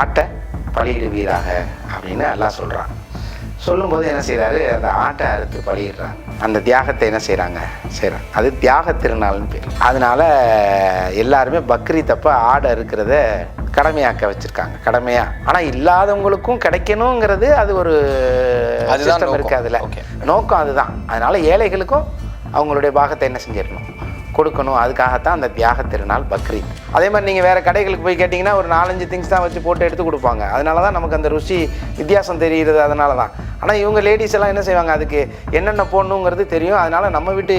ஆட்டை பலியிடுவீராக அப்படின்னு எல்லாம் சொல்கிறான் சொல்லும்போது என்ன செய்கிறாரு அந்த ஆட்டை அறுத்து பலியிடுறாங்க அந்த தியாகத்தை என்ன செய்கிறாங்க செய்கிறாங்க அது தியாக திருநாள்னு பேர். அதனால எல்லாருமே பக்ரீத் அப்போ ஆடை இருக்கிறத கடமையாக்க வச்சுருக்காங்க. கடமையாக ஆனால் இல்லாதவங்களுக்கும் கிடைக்கணுங்கிறது அது ஒரு சிஸ்டம். இருக்குது அதில். நோக்கம் அதுதான். அதனால ஏழைகளுக்கும் அவங்களுடைய பாகத்தை என்ன செஞ்சிடணும் கொடுக்கணும். அதுக்காகத்தான் அந்த தியாக திருநாள் பக்ரீத் அதே மாதிரி நீங்கள் வேறு கடைகளுக்கு போய் கேட்டிங்கன்னா ஒரு நாலஞ்சு திங்ஸ் தான் வச்சு போட்டு எடுத்து கொடுப்பாங்க. அதனால தான் நமக்கு அந்த ருசி வித்தியாசம் தெரிகிறது அதனால தான் ஆனால் இவங்க லேடிஸ் எல்லாம் என்ன செய்வாங்க? அதுக்கு என்னென்ன போடணுங்கிறது தெரியும். அதனால நம்ம வீட்டு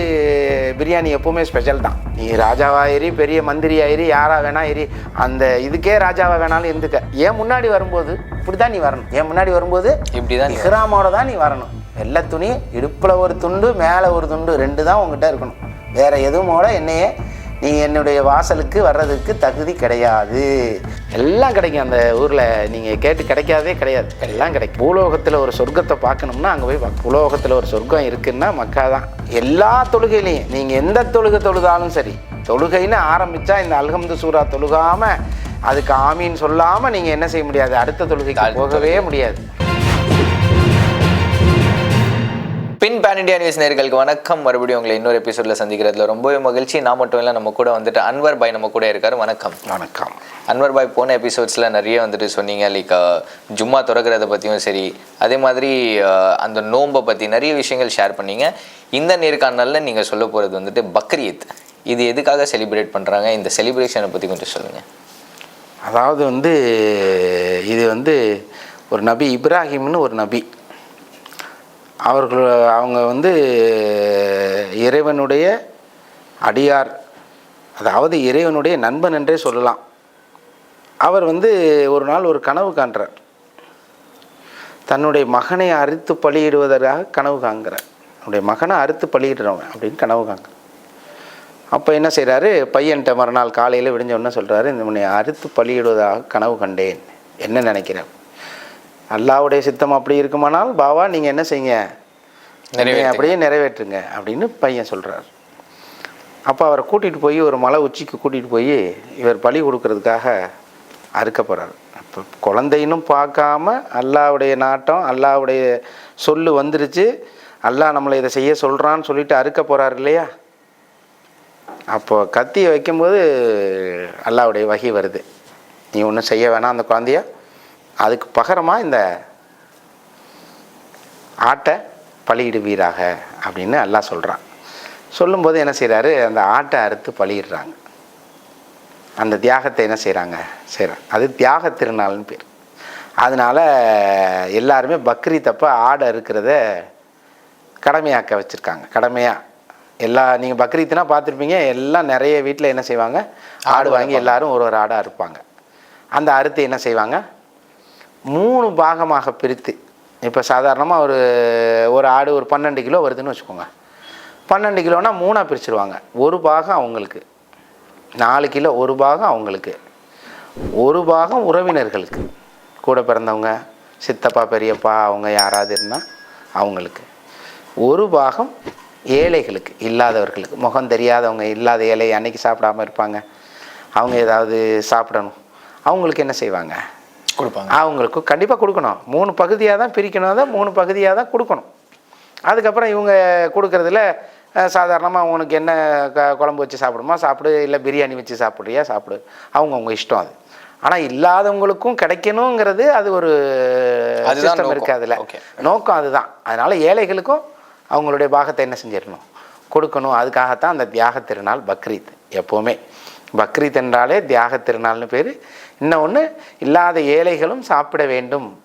பிரியாணி எப்பவுமே ஸ்பெஷல் தான். நீ ராஜாவா ஏறி பெரிய மந்திரி ஆயிரி யாரா வேணா ஏறி அந்த இதுக்கே ராஜாவா வேணாலும் இருந்துக்க. ஏன் முன்னாடி வரும்போது? இப்படி தான் நீ வரணும். ஏன் முன்னாடி வரும்போது? இப்படிதான் நீ இஹ்ராமோட தான் நீ வரணும். வெள்ளை துணி இடுப்பில் ஒரு துண்டு மேலே ஒரு துண்டு ரெண்டு தான் உங்ககிட்ட இருக்கணும். வேற எதுவுமோட என்னையே நீ என்னுடைய வாசலுக்கு வர்றதுக்கு தகுதி கிடையாது. எல்லாம் கிடைக்கும். அந்த ஊரில் நீங்கள் கேட்டு கிடைக்காதே கிடையாது. எல்லாம் கிடைக்கும். பூலோகத்தில் ஒரு சொர்க்கத்தை பார்க்கணும்னா அங்கே போய் பார்க்க பூலோகத்தில் ஒரு சொர்க்கம் இருக்குன்னா மக்கா தான். எல்லா தொழுகையிலையும் நீங்கள் எந்த தொழுகை தொழுதாலும் சரி தொழுகைன்னு ஆரம்பித்தா இந்த அல்ஹம்து சூரா தொழுகாமல் அதுக்கு ஆமீன் சொல்லாமல் நீங்கள் என்ன செய்ய முடியாது? அடுத்த தொழுகைக்கு போகவே முடியாது. பின் பேன் இண்டியா நியூஸ் நேர்களுக்கு வணக்கம். மறுபடியும் உங்களை இன்னொரு எபிசோட்ல சந்திக்கிறதுல ரொம்பவே மகிழ்ச்சி. நான் மட்டும் இல்லை நம்ம கூட வந்துட்டு அன்வர் பாய் நம்ம கூட இருக்காரு. வணக்கம். வணக்கம். அன்வர் பாய் போன எபிசோட்ஸில் நிறைய வந்துட்டு சொன்னீங்க. லைக் ஜும்மா திறக்கிறத பற்றியும் சரி அதே மாதிரி அஹ், அந்த நோம்பை பற்றி நிறைய விஷயங்கள் ஷேர் பண்ணீங்க. இந்த நேர்காணலில் நீங்கள் சொல்ல போகிறது வந்துட்டு பக்ரீத். இது எதுக்காக செலிப்ரேட் பண்ணுறாங்க இந்த செலிப்ரேஷனை பற்றி கொஞ்சம் சொல்லுங்கள் அதாவது வந்து இது வந்து ஒரு நபி இப்ராஹிம்னு ஒரு நபி. அவர்கள் அவங்க வந்து இறைவனுடைய அடியார். அதாவது இறைவனுடைய நண்பன் என்றே சொல்லலாம். அவர் வந்து ஒரு நாள் ஒரு கனவு காண்றார். தன்னுடைய மகனை அறுத்து பலியிடுவதற்காக கனவு காண்கிறார். அவனுடைய மகனை அறுத்து பலியிடுறவன் அப்படின்னு கனவு காண்கிறார். அப்போ என்ன செய்கிறாரு பையன்கிட்ட மறுநாள் காலையில் விடிஞ்ச உடனே சொல்கிறாரு இந்த உன்னை அறுத்து பலியிடுவதாக கனவு கண்டேன். என்ன நினைக்கிறேன் அல்லாவுடைய சித்தம் அப்படி இருக்குமானால் பாவா நீங்கள் என்ன செய்யுங்க? அப்படியே நிறைவேற்றுங்க அப்படின்னு பையன் சொல்கிறார் அப்போ அவரை கூட்டிகிட்டு போய் ஒரு மலை உச்சிக்கு கூட்டிகிட்டு போய் இவர் பலி கொடுக்கறதுக்காக அறுக்க போகிறார் அப்போ குழந்தைன்னும் பார்க்காம அல்லாவுடைய நாட்டம் அல்லாவுடைய சொல்லு வந்துருச்சு. அல்லாஹ் நம்மளை இதை செய்ய சொல்கிறான்னு சொல்லிட்டு அறுக்க போகிறார் இல்லையா? அப்போ கத்தியை வைக்கும்போது அல்லாவுடைய வகி வருது. நீ ஒன்றும் செய்ய வேணாம் அந்த குழந்தைய. அதுக்கு பகரமாக இந்த ஆட்டை பலியிடுவீராக அப்படின்னு அல்லாஹ் சொல்கிறான் சொல்லும்போது என்ன செய்கிறாரு அந்த ஆட்டை அறுத்து பலியிடுறாங்க. அந்த தியாகத்தை என்ன செய்கிறாங்க செய்கிறாங்க அது தியாக திருநாள்னு பேர். அதனால எல்லாருமே பக்ரீத் அப்போ ஆடை இருக்கிறத கடமையாக்க வச்சுருக்காங்க. கடமையாக எல்லா நீங்கள் பக்ரீத்னா பார்த்துருப்பீங்க எல்லாம் நிறைய வீட்டில் என்ன செய்வாங்க? ஆடு வாங்கி எல்லாரும் ஒரு ஒரு ஆடாக இருப்பாங்க அந்த அறுத்து என்ன செய்வாங்க? மூணு பாகமாக பிரித்து இப்போ சாதாரணமாக ஒரு ஒரு ஆடு ஒரு பன்னெண்டு கிலோ வருதுன்னு வச்சுக்கோங்க. பன்னெண்டு கிலோனா மூணாக பிரிச்சுருவாங்க. ஒரு பாகம் அவங்களுக்கு. நாலு கிலோ ஒரு பாகம் அவங்களுக்கு. ஒரு பாகம் உறவினர்களுக்கு. கூட பிறந்தவங்க சித்தப்பா பெரியப்பா அவங்க யாராவது இருந்தால் அவங்களுக்கு. ஒரு பாகம் ஏழைகளுக்கு இல்லாதவர்களுக்கு. முகம் தெரியாதவங்க இல்லாத ஏழை அன்னைக்கு சாப்பிடாம இருப்பாங்க. அவங்க ஏதாவது சாப்பிடணும். அவங்களுக்கு என்ன செய்வாங்க? கொடுப்பாங்க. அவங்களுக்கு கண்டிப்பாக கொடுக்கணும். மூணு பகுதியாக தான் பிரிக்கணும் அதை மூணு பகுதியாக தான் கொடுக்கணும். அதுக்கப்புறம் இவங்க கொடுக்கறதுல சாதாரணமாக உனக்கு என்ன க குழம்பு வச்சு சாப்பிடுமா? சாப்பிடு. இல்லை பிரியாணி வச்சு சாப்பிட்றியா? சாப்பிடு. அவங்கவுங்க இஷ்டம் அது. ஆனால் இல்லாதவங்களுக்கும் கிடைக்கணுங்கிறது அது ஒரு சிஸ்டம். இருக்குது அதில். நோக்கம் அதுதான். அதனால் ஏழைகளுக்கும் அவங்களுடைய பாகத்தை என்ன செஞ்சிடணும்? கொடுக்கணும். அதுக்காகத்தான் அந்த தியாக திருநாள் பக்ரீத் எப்போவுமே. பக்ரீத் என்றாலே தியாக திருநாள்னு பேர் இன்னொன்று இல்லாத ஏழைகளும் சாப்பிட வேண்டும்.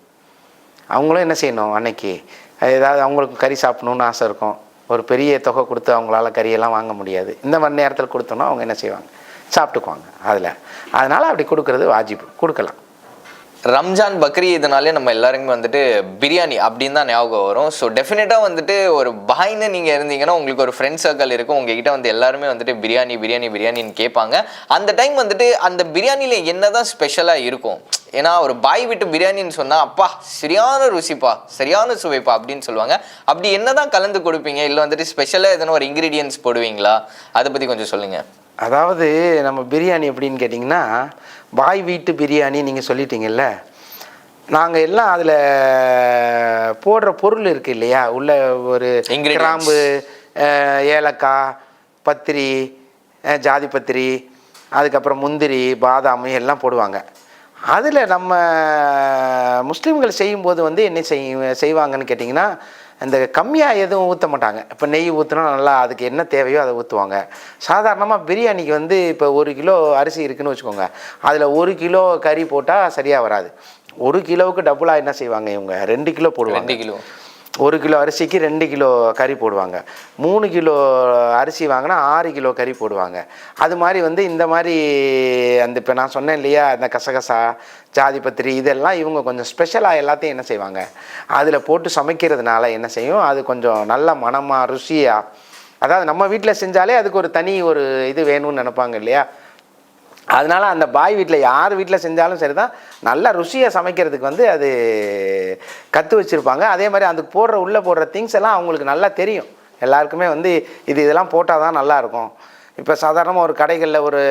அவங்களும் என்ன செய்யணும் அன்னைக்கு? ஏதாவது அவங்களுக்கு கறி சாப்பிடணுன்னு ஆசை இருக்கும். ஒரு பெரிய தொகை கொடுத்து அவங்களால கறியெல்லாம் வாங்க முடியாது. இந்த மணி நேரத்தில் கொடுத்தோன்னா அவங்க என்ன செய்வாங்க? சாப்பிட்டுக்குவாங்க அதில். அதனால் அப்படி கொடுக்கறது வாஜிப்பு கொடுக்கலாம். ரம்ஜான் பக்ரீத்னாலே நம்ம எல்லாருக்குமே வந்துட்டு பிரியாணி அப்படின்னு தான் ஞாபகம் வரும். ஸோ டெஃபினட்டாக வந்துட்டு ஒரு பாய்னு நீங்கள் இருந்தீங்கன்னா உங்களுக்கு ஒரு ஃப்ரெண்ட் சர்க்கிள் இருக்கும். உங்ககிட்ட வந்து எல்லாருமே வந்துட்டு பிரியாணி பிரியாணி பிரியாணின்னு கேட்பாங்க. அந்த டைம் வந்துட்டு அந்த பிரியாணியில் என்னதான் ஸ்பெஷலாக இருக்கும்? ஏன்னா ஒரு பாய் விட்டு பிரியாணின்னு சொன்னால் அப்பா சரியான ருசிப்பா சரியான சுவைப்பா அப்படின்னு சொல்லுவாங்க. அப்படி என்னதான் கலந்து கொடுப்பீங்க? இல்லை வந்துட்டு ஸ்பெஷலாக எதனா ஒரு இன்க்ரீடியன்ஸ் போடுவீங்களா? அதை பற்றி கொஞ்சம் சொல்லுங்கள் அதாவது நம்ம பிரியாணி எப்படின்னு கேட்டிங்கன்னா பாய் வீட்டு பிரியாணி நீங்கள் சொல்லிட்டீங்கல்ல. நாங்கள் எல்லாம் அதில் போடுற பொருள் இருக்கு இல்லையா? உள்ள ஒரு. கிராம்பு ஏலக்காய் பத்திரி ஜாதி பத்திரி அதுக்கப்புறம் முந்திரி பாதாம் எல்லாம் போடுவாங்க. அதில் நம்ம முஸ்லீம்கள் செய்யும்போது வந்து என்ன செய் செய்வாங்கன்னு கேட்டிங்கன்னா இந்த கம்மியாக எதுவும் ஊற்ற மாட்டாங்க. இப்போ நெய் ஊற்றினா நல்லா அதுக்கு என்ன தேவையோ அதை ஊற்றுவாங்க சாதாரணமாக பிரியாணிக்கு வந்து இப்போ ஒரு கிலோ அரிசி இருக்குதுன்னு வச்சுக்கோங்க. அதில் ஒரு கிலோ கறி போட்டால் சரியாக வராது. ஒரு கிலோவுக்கு டபுளாக என்ன செய்வாங்க இவங்க? ரெண்டு கிலோ போடுவாங்க. ரெண்டு கிலோ. ஒரு கிலோ அரிசிக்கு ரெண்டு கிலோ கறி போடுவாங்க. மூணு கிலோ அரிசி வாங்கினா ஆறு கிலோ கறி போடுவாங்க. அது மாதிரி வந்து இந்த மாதிரி அந்த இப்போ நான் சொன்னேன் இல்லையா இந்த கசகசா ஜாதி பத்திரி இதெல்லாம் இவங்க கொஞ்சம் ஸ்பெஷலாக எல்லாத்தையும் என்ன செய்வாங்க? அதில் போட்டு சமைக்கிறதுனால என்ன செய்யும்? அது கொஞ்சம் நல்ல மனமாக ருசியாக அதாவது நம்ம வீட்டில் செஞ்சாலே அதுக்கு ஒரு தனி ஒரு இது வேணும்னு நினைப்பாங்க இல்லையா? அதனால அந்த பாய் வீட்டில் யார் வீட்டில் செஞ்சாலும் சரி தான் நல்லா ருசியாக சமைக்கிறதுக்கு வந்து அது கற்று வச்சுருப்பாங்க. அதே மாதிரி அதுக்கு போடுற உள்ளே போடுற திங்ஸ் எல்லாம் அவங்களுக்கு நல்லா தெரியும். எல்லாருக்குமே வந்து இது இதெல்லாம் போட்டால் தான் நல்லாயிருக்கும் இப்போ சாதாரணமாக ஒரு கடைகளில் ஒரு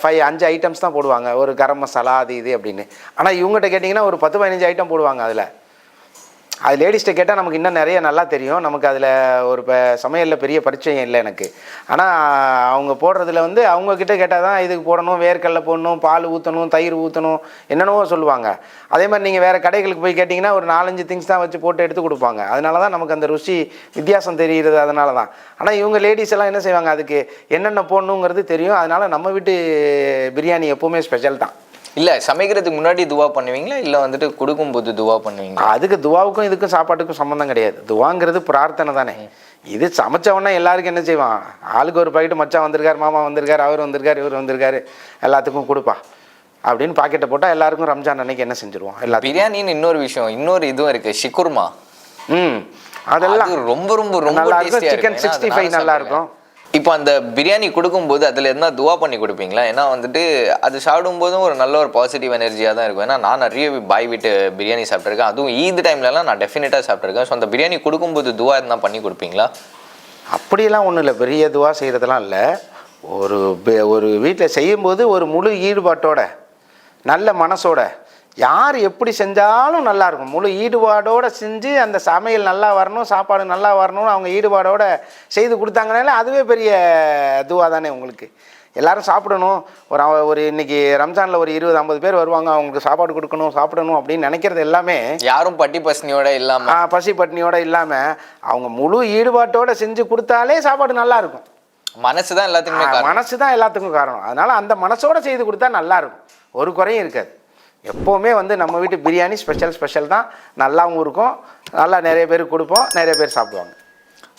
ஃபைவ் அஞ்சு ஐட்டம்ஸ் தான் போடுவாங்க. ஒரு கரம் மசாலா அது இது அப்படின்னு. ஆனால் இவங்ககிட்ட கேட்டிங்கன்னா ஒரு பத்து பதினஞ்சு ஐட்டம் போடுவாங்க அதில். அது லேடிஸ்ட்டை கேட்டால் நமக்கு இன்னும் நிறைய நல்லா தெரியும். நமக்கு அதில் ஒரு இப்போ சமையலில் பெரிய பரிச்சயம் இல்லை எனக்கு. ஆனால் அவங்க போடுறதுல வந்து அவங்கக்கிட்ட கேட்டால் தான் இதுக்கு போடணும் வேர்க்கடலை போடணும் பால் ஊற்றணும் தயிர் ஊற்றணும் என்னென்னவோ சொல்லுவாங்க. அதே மாதிரி நீங்கள் வேறு கடைகளுக்கு போய் கேட்டிங்கன்னா ஒரு நாலஞ்சு திங்ஸ் தான் வச்சு போட்டு எடுத்து கொடுப்பாங்க. அதனால தான் நமக்கு அந்த ருசி வித்தியாசம் தெரிகிறது அதனால தான் ஆனால் இவங்க லேடிஸ் எல்லாம் என்ன செய்வாங்க? அதுக்கு என்னென்ன போடணுங்கிறது தெரியும். அதனால நம்ம வீட்டு பிரியாணி எப்போவுமே ஸ்பெஷல் தான். இல்ல சமைக்கிறதுக்கு முன்னாடி துவா பண்ணுவீங்களா? இல்ல வந்துட்டு கொடுக்கும்போது துவா பண்ணுவீங்களா? அதுக்கு துவாவுக்கும் இதுக்கும் சாப்பாட்டுக்கும் சம்மந்தம் கிடையாது. துவாங்கிறது பிரார்த்தனை தானே. இது சமைச்ச உடனே எல்லாருக்கும் என்ன செய்வான்? ஆளுக்கு ஒரு பாக்கெட்டு மச்சான் வந்திருக்காரு மாமா வந்திருக்காரு அவர் வந்திருக்காரு இவர் வந்திருக்காரு எல்லாத்துக்கும் கொடுப்பா அப்படின்னு பாக்கெட்டை போட்டால் எல்லாருக்கும் ரம்ஜான் அன்னைக்கு என்ன செஞ்சுருவோம்? எல்லாத்துக்கும். பிரியாணின்னு இன்னொரு விஷயம் இன்னொரு இதுவும் இருக்கு ஷிக்குர்மா ம் அதெல்லாம் அது ரொம்ப ரொம்ப ரொம்ப நல்லா இருக்கும். சிக்கன் சிக்ஸ்டி ஃபைவ் நல்லா இருக்கும். இப்போ அந்த பிரியாணி கொடுக்கும்போது அதில் என்ன துவா பண்ணி கொடுப்பீங்களா? ஏன்னா வந்துட்டு அது சாப்பிடும்போதும் ஒரு நல்ல ஒரு பாசிட்டிவ் எனர்ஜியாக தான் இருக்கும். ஏன்னா நான் நிறைய பாய் வீட்டு பிரியாணி சாப்பிட்ருக்கேன் அதுவும் ஈத் டைம்லலாம் நான் டெஃபினட்டாக சாப்பிட்ருக்கேன் ஸோ அந்த பிரியாணி கொடுக்கும்போது துவா எதுனா பண்ணி கொடுப்பீங்களா? அப்படியெல்லாம் ஒன்றும் இல்லை. பெரிய இதுவாக செய்கிறதெல்லாம் இல்லை. ஒரு ஒரு வீட்டில் செய்யும்போது ஒரு முழு ஈடுபாட்டோட நல்ல மனசோட யார் எப்படி செஞ்சாலும் நல்லா இருக்கும் முழு ஈடுபாடோட செஞ்சு அந்த சமையல் நல்லா வரணும் சாப்பாடு நல்லா வரணும்னு அவங்க ஈடுபாடோட செய்து கொடுத்தாங்கனால அதுவே பெரிய இதுவாக தானே உங்களுக்கு. எல்லாரும் சாப்பிடணும். ஒரு அவ- ஒரு இன்னைக்கு ரம்ஜானில் ஒரு இருபது ஐம்பது பேர் வருவாங்க. அவங்களுக்கு சாப்பாடு கொடுக்கணும் சாப்பிடணும் அப்படின்னு நினைக்கிறது எல்லாமே யாரும் பட்டி பசனியோட இல்லாம. ஆ, பசி பட்னியோட இல்லாமல் அவங்க முழு ஈடுபாட்டோட செஞ்சு கொடுத்தாலே சாப்பாடு நல்லா இருக்கும் மனசு தான் எல்லாத்துக்குமே மனசு தான் எல்லாத்துக்கும் காரணம். அதனால அந்த மனசோட செய்து கொடுத்தா நல்லா இருக்கும் ஒரு குறையும் இருக்காது. எப்போவுமே வந்து நம்ம வீட்டு பிரியாணி ஸ்பெஷல் ஸ்பெஷல் தான். நல்லாவும் இருக்கும். நல்லா நிறைய பேருக்கு கொடுப்போம். நிறைய பேர் சாப்பிடுவாங்க.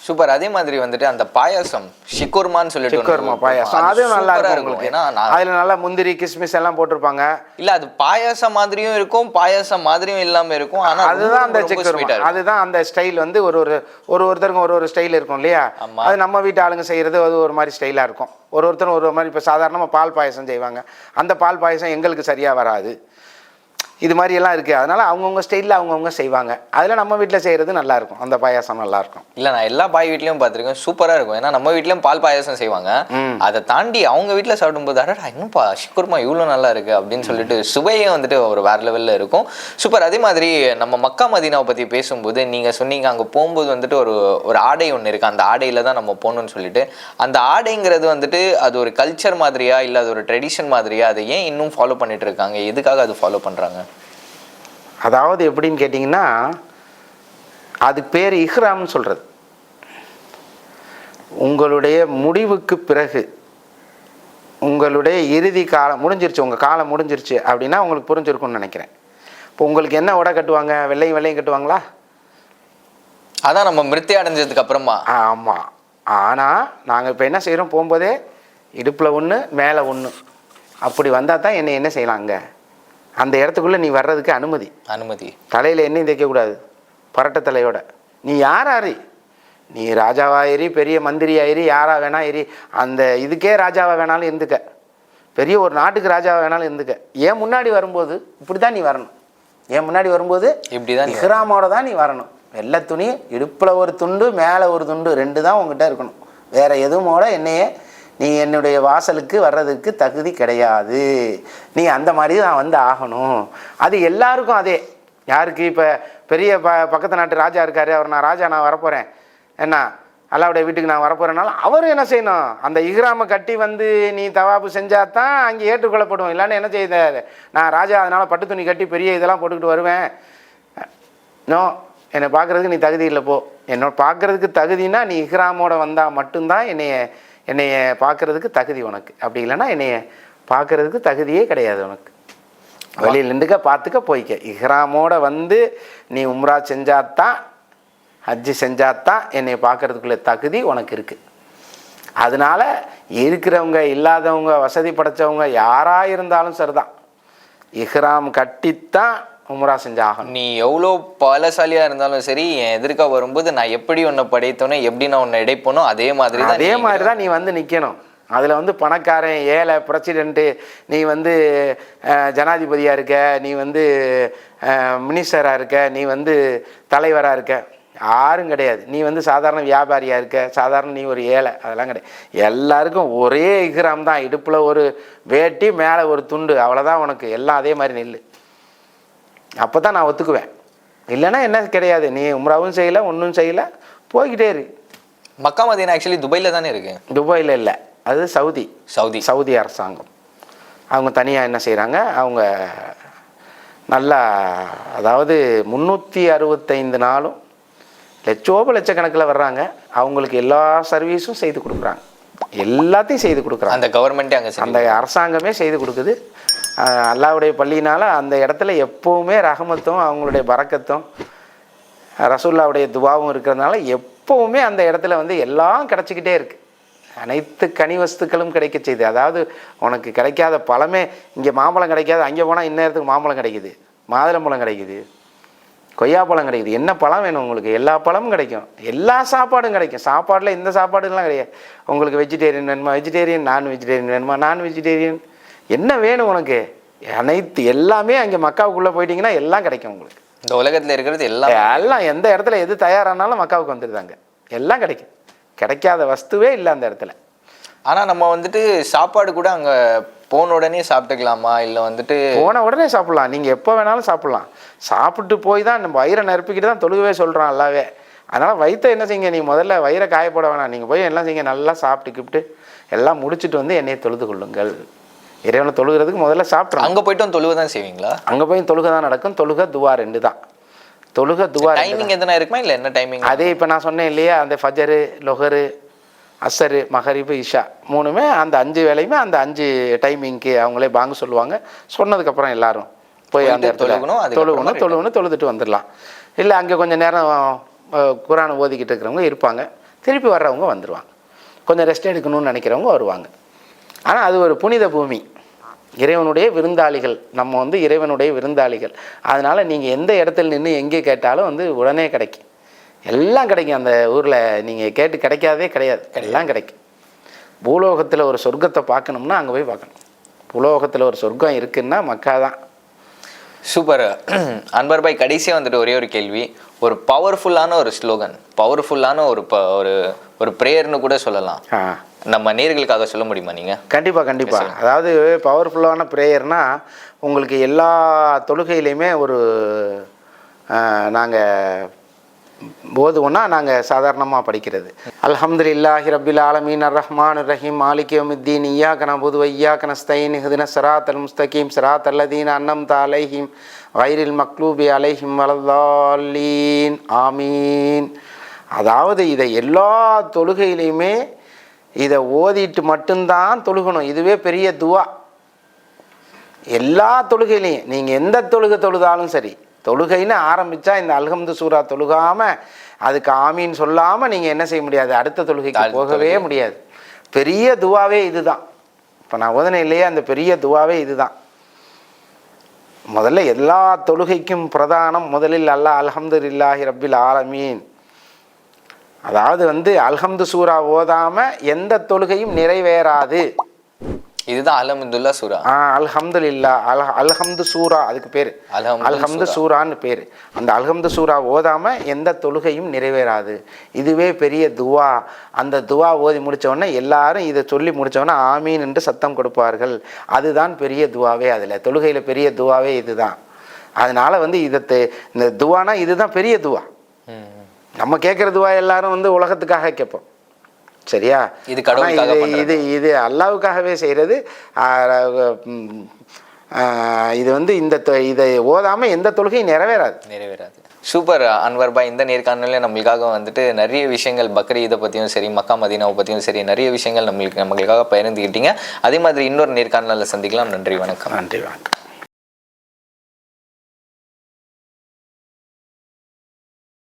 சூப்பர். அதே மாதிரி வந்துட்டு அந்த பாயாசம் ஷிக்குர்மான்னு சொல்லிட்டு இருக்கும். பாயாசம். அது அதுவும் நல்லா இருக்கும் உங்களுக்கு. ஏன்னா அதில் நல்லா முந்திரி கிஸ்மிஸ் எல்லாம் போட்டிருப்பாங்க. இல்ல அது பாயாசம் மாதிரியும் இருக்கும். பாயாசம் மாதிரியும் இல்லாம இருக்கும். ஆனா அதுதான் அந்த இருக்கும். அதுதான் அந்த ஸ்டைல் வந்து ஒரு ஒரு ஒரு ஒருத்தருக்கும் ஒரு ஒரு ஸ்டைல் இருக்கும் இல்லையா. அது நம்ம வீட்டு ஆளுங்க செய்கிறது அது ஒரு மாதிரி ஸ்டைலாக இருக்கும். ஒரு ஒருத்தரும் ஒரு மாதிரி இப்போ சாதாரணமாக பால் பாயசம் செய்வாங்க. அந்த பால் பாயசம் எங்களுக்கு சரியாக வராது. இது மாதிரி எல்லாம் இருக்குது அதனால் அவங்கவுங்க ஸ்டைலில் அவங்கவுங்க செய்வாங்க. அதில் நம்ம வீட்டில் செய்கிறது நல்லா இருக்கும் அந்த பாயாசம் நல்லா இருக்கும் இல்ல நான் எல்லா பாய் வீட்லயும் பார்த்திருக்கேன் சூப்பரா இருக்கும். ஏன்னா நம்ம வீட்லயும் பால் பாயாசம் செய்வாங்க. அதை தாண்டி அவங்க வீட்ல சாப்பிடும்போது அடடா இன்னும் பா ஷிக்குர்மா இவ்வளவு நல்லா இருக்கு அப்படின்னு சொல்லிட்டு சுவையே வந்துட்டு ஒரு வேற லெவல்ல இருக்கும். சூப்பர் அதே மாதிரி நம்ம மக்கா மதீனாவை பத்தி பேசும்போது நீங்க சொன்னீங்க அங்க போகும்போது வந்துட்டு ஒரு ஒரு ஆடை ஒன்று இருக்கு. அந்த ஆடையில தான் நம்ம போகணும்னு சொல்லிட்டு. அந்த ஆடைங்கிறது வந்துட்டு அது ஒரு கல்ச்சர் மாதிரியா இல்ல அது ஒரு ட்ரெடிஷன் மாதிரியா அதை ஏன் இன்னும் ஃபாலோ பண்ணிட்டு இருக்காங்க? எதுக்காக அது ஃபாலோ பண்றாங்க? அதாவது எப்படின்னு கேட்டிங்கன்னா அதுக்கு பேர் இஹ்ராம்னு சொல்கிறது உங்களுடைய முடிவுக்கு பிறகு உங்களுடைய இறுதி காலம் முடிஞ்சிருச்சு உங்கள் காலம் முடிஞ்சிருச்சு அப்படின்னா உங்களுக்கு புரிஞ்சிருக்கும்னு நினைக்கிறேன். இப்போ உங்களுக்கு என்ன உடை கட்டுவாங்க? வெள்ளையும் வெள்ளையும் கட்டுவாங்களா? அதான் நம்ம மிருத்தி அடைஞ்சதுக்கு அப்புறமா. ஆமாம் ஆனால் நாங்கள் இப்போ என்ன செய்கிறோம் போகும்போதே இடுப்பில் ஒன்று மேலே ஒன்று அப்படி வந்தால் தான் என்னை என்ன செய்யலாம் அங்கே அந்த இடத்துக்குள்ளே நீ வர்றதுக்கு அனுமதி. அனுமதி. தலையில் எண்ணெயும் தைக்கக்கூடாது பரட்ட தலையோட. நீ யாராரி நீ ராஜாவாயிரி பெரிய மந்திரியாயிரி யாரா வேணா இரி அந்த இதுக்கே ராஜாவா வேணாலும் இருந்துக்க. பெரிய ஒரு நாட்டுக்கு ராஜாவா வேணாலும் இருந்துக்க. ஏன் முன்னாடி வரும்போது? இப்படி தான் நீ வரணும். ஏன் முன்னாடி வரும்போது? இப்படிதான் நீ இஹ்ராமோட தான் நீ வரணும். வெள்ளை துணி இடுப்பில் ஒரு துண்டு மேலே ஒரு துண்டு ரெண்டு தான் உங்ககிட்ட இருக்கணும். வேற எதுவுமோட என்னையே நீ என்னுடைய வாசலுக்கு வர்றதுக்கு தகுதி கிடையாது. நீ அந்த மாதிரி தான் வந்து ஆகணும். அது எல்லாருக்கும் அதே. யாருக்கு? இப்போ பெரிய ப பக்கத்து நாட்டு ராஜா இருக்காரு. அவர் நான் ராஜா நான் வரப்போகிறேன் என்ன? அல்லாவுடைய வீட்டுக்கு நான் வரப்போகிறேனாலும் அவர் என்ன செய்யணும்? அந்த இஹ்ராமை கட்டி வந்து நீ தவாப்பு செஞ்சால் தான் அங்கே ஏற்றுக்கொள்ளப்படும். இல்லைன்னு என்ன செய்த நான் ராஜா அதனால் பட்டு துணி கட்டி பெரிய இதெல்லாம் போட்டுக்கிட்டு வருவேன். நோ என்னை பார்க்குறதுக்கு நீ தகுதி இல்லை போ. என்னோட பார்க்குறதுக்கு தகுதினா நீ இஹ்ராமோட வந்தால் மட்டும்தான் என்னைய என்னைய பார்க்குறதுக்கு தகுதி உனக்கு. அப்படி இல்லைன்னா என்னைய பார்க்குறதுக்கு தகுதியே கிடையாது உனக்கு. வழியில் நின்றுக்க பார்த்துக்க போய்க்க. இஹ்ராமோட வந்து நீ உம்ரா செஞ்சாதான் ஹஜ்ஜு செஞ்சாதான் என்னை பார்க்கறதுக்குள்ள தகுதி உனக்கு இருக்குது அதனால இருக்கிறவங்க இல்லாதவங்க வசதி படைச்சவங்க யாராக இருந்தாலும் சரிதான். இஹ்ராம் கட்டித்தான் உம்ரா செஞ்சாகணும். நீ எவ்வளோ பலசாலியா இருந்தாலும் சரி என் எதிர்க்க வரும்போது நான் எப்படி உன்னை படைத்தோனோ எப்படி நான் உன்னை இடைப்போனோ அதே மாதிரி தான் அதே மாதிரி தான் நீ வந்து நிற்கணும் அதில் வந்து பணக்காரன் ஏழை பிரசிடெண்ட்டு நீ வந்து ஜனாதிபதியாக இருக்க நீ வந்து மினிஸ்டராக இருக்க நீ வந்து தலைவராக இருக்க. யாரும் கிடையாது. நீ வந்து சாதாரண வியாபாரியாக இருக்க சாதாரண நீ ஒரு ஏழை அதெல்லாம் கிடையாது. எல்லாருக்கும் ஒரே இக்ராம் தான். இடுப்பில் ஒரு வேட்டி மேலே ஒரு துண்டு அவ்வளோதான் உனக்கு. எல்லாம் அதே மாதிரி நில்லு. அப்போ தான் நான் ஒத்துக்குவேன். இல்லைன்னா என்ன கிடையாது. நீ உம்ராவும் செய்யலை ஒன்றும் செய்யலை. போய்கிட்டே இரு. மக்கா மதீனா ஆக்சுவலி துபாயில தானே இருக்கு? துபாயில் இல்லை. அது சவுதி. சவுதி. சவுதி அரசாங்கம். அவங்க தனியாக என்ன செய்கிறாங்க அவங்க நல்லா அதாவது முந்நூற்றி அறுபத்தைந்து நாளும் லட்சோப லட்சக்கணக்கில் வர்றாங்க. அவங்களுக்கு எல்லா சர்வீஸும் செய்து கொடுக்குறாங்க. எல்லாத்தையும் செய்து கொடுக்குறாங்க. அந்த கவர்மெண்ட்டே அங்க அந்த அரசாங்கமே செய்து கொடுக்குது. அல்லாவுடைய பள்ளினால் அந்த இடத்துல எப்போவுமே ரகமத்தும் அவங்களுடைய பறக்கத்தும் ரசூல்லாவுடைய துவாவும் இருக்கிறதுனால எப்போவுமே அந்த இடத்துல வந்து எல்லாம் கிடச்சிக்கிட்டே இருக்குது அனைத்து கனி வஸ்துக்களும் கிடைக்க செய்யுது அதாவது உனக்கு கிடைக்காத பழமே இங்கே மாம்பழம் கிடைக்காது அங்கே போனால் இந்நேரத்துக்கு மாம்பழம் கிடைக்குது மாதுளம்பழம் கிடைக்குது கொய்யாப்பழம் கிடைக்குது என்ன பழம் வேணும் உங்களுக்கு? எல்லா பழமும் கிடைக்கும் எல்லா சாப்பாடும் கிடைக்கும். சாப்பாடில் இந்த சாப்பாடுலாம் கிடையாது. உங்களுக்கு வெஜிடேரியன் வேணுமா? வெஜிடேரியன் நான் வெஜிடேரியன் வேணுமா? நான் வெஜிடேரியன் என்ன வேணும் உனக்கு? அனைத்து எல்லாமே அங்கே மக்காவுக்குள்ளே போயிட்டீங்கன்னா எல்லாம் கிடைக்கும் உங்களுக்கு. இந்த உலகத்துல இருக்கிறது எல்லாம் எல்லாம் எந்த இடத்துல எது தயாரானாலும் மக்காவுக்கு வந்துடுதாங்க. எல்லாம் கிடைக்கும். கிடைக்காத வஸ்துவே இல்லை அந்த இடத்துல. ஆனா நம்ம வந்துட்டு சாப்பாடு கூட அங்க போன உடனே சாப்பிட்டுக்கலாமா? இல்ல வந்துட்டு போன உடனே சாப்பிட்லாம். நீங்கள் எப்போ வேணாலும் சாப்பிட்லாம். சாப்பிட்டு போய் தான் நம்ம வயிறை நிரப்பிக்கிட்டு தான் தொழுகவே சொல்கிறோம் நல்லாவே அதனால் வயிற்றை என்ன செய்யுங்க நீ முதல்ல வயிறை காயப்பட வேணாம். நீங்கள் போய் எல்லாம் செய்யுங்க. நல்லா சாப்பிட்டு கிப்ட்டு எல்லாம் முடிச்சுட்டு வந்து என்னையை தொழுது கொள்ளுங்கள். இறைவனை தொழுகிறதுக்கு முதல்ல சாப்பிட்றோம் அங்க போயிட்டு தொழுவை தான் செய்வீங்களா? அங்கே போய் தொழுகை தான் நடக்கும். தொழுகை துவா ரெண்டு தான். தொழுகை துவா டைமிங் எதனா இருக்குமா இல்ல என்ன டைமிங் அதே இப்போ நான் சொன்னேன் இல்லையா அந்த ஃபஜரு லொஹரு அசரு மகரிபு இஷா மூணுமே அந்த அஞ்சு வேலையுமே அந்த அஞ்சு டைமிங்க்கு அவங்களே பாங்க சொல்லுவாங்க. சொன்னதுக்கப்புறம் எல்லாரும் போய் அந்த தொழுகணும், தொழுகணும். தொழுகணும் தொழுதுட்டு வந்துடலாம். இல்லை அங்கே கொஞ்சம் நேரம் குரானை ஓதிக்கிட்டு இருக்கிறவங்க இருப்பாங்க. திருப்பி வர்றவங்க வந்துடுவாங்க கொஞ்சம் ரெஸ்ட் எடுக்கணும்னு நினைக்கிறவங்க வருவாங்க. ஆனால் அது ஒரு புனித பூமி. இறைவனுடைய விருந்தாளிகள். நம்ம வந்து இறைவனுடைய விருந்தாளிகள். அதனால் நீங்கள் எந்த இடத்துல நின்று எங்கே கேட்டாலும் வந்து உடனே கிடைக்கும். எல்லாம் கிடைக்கும். அந்த ஊரில் நீங்கள் கேட்டு கிடைக்காதே கிடையாது. எல்லாம் கிடைக்கும். பூலோகத்தில் ஒரு சொர்க்கத்தை பார்க்கணும்னா அங்கே போய் பார்க்கணும். பூலோகத்தில் ஒரு சொர்க்கம் இருக்குன்னா மக்கா தான். சூப்பர். அன்பர் பாய் கடைசியாக வந்துட்டு ஒரே ஒரு கேள்வி. ஒரு பவர்ஃபுல்லான ஒரு ஸ்லோகன் பவர்ஃபுல்லான ஒரு ப- ஒரு ஒரு ப்ரேயர்னு கூட சொல்லலாம். நம்ம நேர்களுக்காக சொல்ல முடியுமா நீங்க? கண்டிப்பாக கண்டிப்பாக அதாவது பவர்ஃபுல்லான ப்ரேயர்னா உங்களுக்கு எல்லா தொழுகையிலையுமே ஒரு நாங்கள் ஓதுவோன்னா நாங்கள் சாதாரணமாக படிக்கிறது. அல்ஹம்துலில்லாஹி ரபில் ஆலமீன் அர் ரஹ்மான் ரஹீம் மாலிக் யௌமித்தீன் இய்யாக நபுது வையாக நஸ்தைன் ஹிதின சராத் அல் முஸ்தகீம் சராத் அல்லதீன் அன்னம் அலைஹிம் வைரில் மக்லூபி அலைஹிம் வலதாலீன் ஆமீன். அதாவது இதை எல்லா தொழுகையிலையுமே இதை ஓதிட்டு மட்டும்தான் தொழுகணும். இதுவே பெரிய துவா. எல்லா தொழுகையிலையும் நீங்கள் எந்த தொழுகை தொழுதாலும் சரி தொழுகைன்னு ஆரம்பித்தா இந்த அல்ஹம்து சூரா தொழுகாமல் அதுக்கு ஆமீன் சொல்லாமல் நீங்கள் என்ன செய்ய முடியாது? அடுத்த தொழுகைக்கு போகவே முடியாது. பெரிய துவாவே இதுதான். இப்போ நான் ஓதனை இல்லையே? அந்த பெரிய துவாவே இதுதான். முதல்ல எல்லா தொழுகைக்கும் பிரதானம் முதலில் அல்லாஹ் அல்ஹம்துலில்லாஹி ரப்பில் ஆலமீன். அதாவது வந்து அல்ஹம்து சூரா ஓதாம எந்த தொழுகையும் நிறைவேறாது. இதுதான் அலமதுல்லா சூரா. ஆ அல்ஹம்துலில்லா அல் அல்ஹம்து சூரா அதுக்கு பேர். அல்ஹம்து அல்ஹம்து சூரான்னு பேர். அந்த அல்ஹம்து சூரா ஓதாம எந்த தொழுகையும் நிறைவேறாது. இதுவே பெரிய துவா. அந்த துவா ஓதி முடிச்ச உடனே எல்லாரும் இதை சொல்லி முடிச்ச உடனே ஆமீன் என்று சத்தம் கொடுப்பார்கள். அதுதான் பெரிய துவாவே அதில். தொழுகையில் பெரிய துவாவே இதுதான். அதனால வந்து இதை இந்த துவானா இதுதான் பெரிய துவா. நம்ம கேட்குற துவா எல்லாரும் வந்து உலகத்துக்காக கேட்போம். சரியா? இது இது. இது இது அல்லாவுக்காகவே செய்கிறது இது வந்து இந்த இதை ஓதாமல் எந்த தொழுகையும் நிறைவேறாது. நிறைவேறாது. சூப்பர் அன்வர் பாய் இந்த நேர்காணலில் நம்மளுக்காக வந்துட்டு நிறைய விஷயங்கள் பக்ரீதை பற்றியும் சரி மக்கா மதீனாவை பற்றியும் சரி நிறைய விஷயங்கள் நம்மளுக்கு நம்மளுக்காக பகிர்ந்துக்கிட்டீங்க அதே மாதிரி இன்னொரு நேர்காணலில் சந்திக்கலாம். நன்றி வணக்கம். நன்றி வணக்கம்.